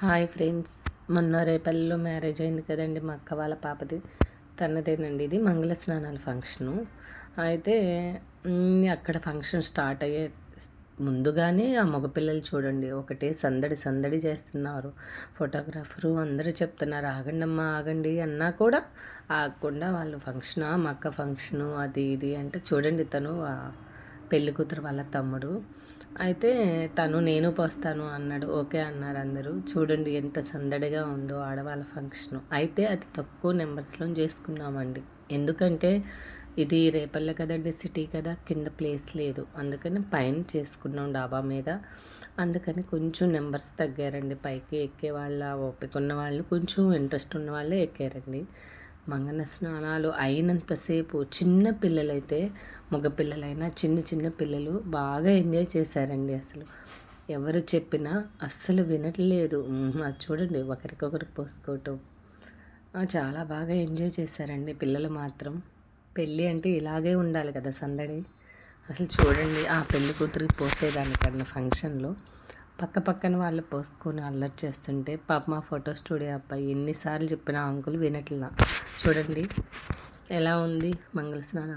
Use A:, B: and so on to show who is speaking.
A: Hi friends. మొన్న రేపల్లిలో marriage అయింది కదండి మా అక్క వాళ్ళ పాపది. తనదేనండి ఇది మంగళ స్నానాల ఫంక్షను. అయితే అక్కడ ఫంక్షన్ స్టార్ట్ అయ్యే ముందుగానే ఆ మగపిల్లలు చూడండి ఒకటే సందడి సందడి చేస్తున్నారు. ఫోటోగ్రాఫరు అందరూ చెప్తున్నారు ఆగండి అమ్మా ఆగండి అన్నా కూడా ఆగకుండా వాళ్ళు ఫంక్షనా మా అక్క ఫంక్షను అది ఇది అంటే చూడండి తను పెళ్ళి కూతురు వాళ్ళ తమ్ముడు. అయితే తను నేను పోస్తాను అన్నాడు. ఓకే అన్నారు అందరూ. చూడండి ఎంత సందడిగా ఉందో ఆడవాళ్ళ ఫంక్షన్. అయితే అది తక్కువ నెంబర్స్లో చేసుకున్నామండి. ఎందుకంటే ఇది రేపల్లె కదండి సిటీ కదా కింద ప్లేస్ లేదు. అందుకని పైన చేసుకున్నాం డాబా మీద. అందుకని కొంచెం నెంబర్స్ తగ్గారండి. పైకి ఎక్కే వాళ్ళ ఓపిక ఉన్న వాళ్ళు కొంచెం ఇంట్రెస్ట్ ఉన్న వాళ్ళే ఎక్కారండి. మంగన స్నానాలు అయినంతసేపు చిన్న పిల్లలైతే మగపిల్లలైనా చిన్న చిన్న పిల్లలు బాగా ఎంజాయ్ చేశారండి అసలు. ఎవరు చెప్పినా అస్సలు వినట్లేదు. అది చూడండి ఒకరికొకరు పోసుకోవటం. చాలా బాగా ఎంజాయ్ చేశారండి పిల్లలు మాత్రం. పెళ్ళి అంటే ఇలాగే ఉండాలి కదా సందడి. అసలు చూడండి ఆ పెళ్ళి కూతురికి పోసేదానికన్నా ఫంక్షన్లో పక్క పక్కన వాళ్ళు పోసుకొని అల్లరి చేస్తుంటే పాప మా ఫోటో స్టూడియో అబ్బాయి ఎన్నిసార్లు చెప్పిన అంకులు వినట్లా. చూడండి. ఎలా ఉంది మంగళ స్నానం?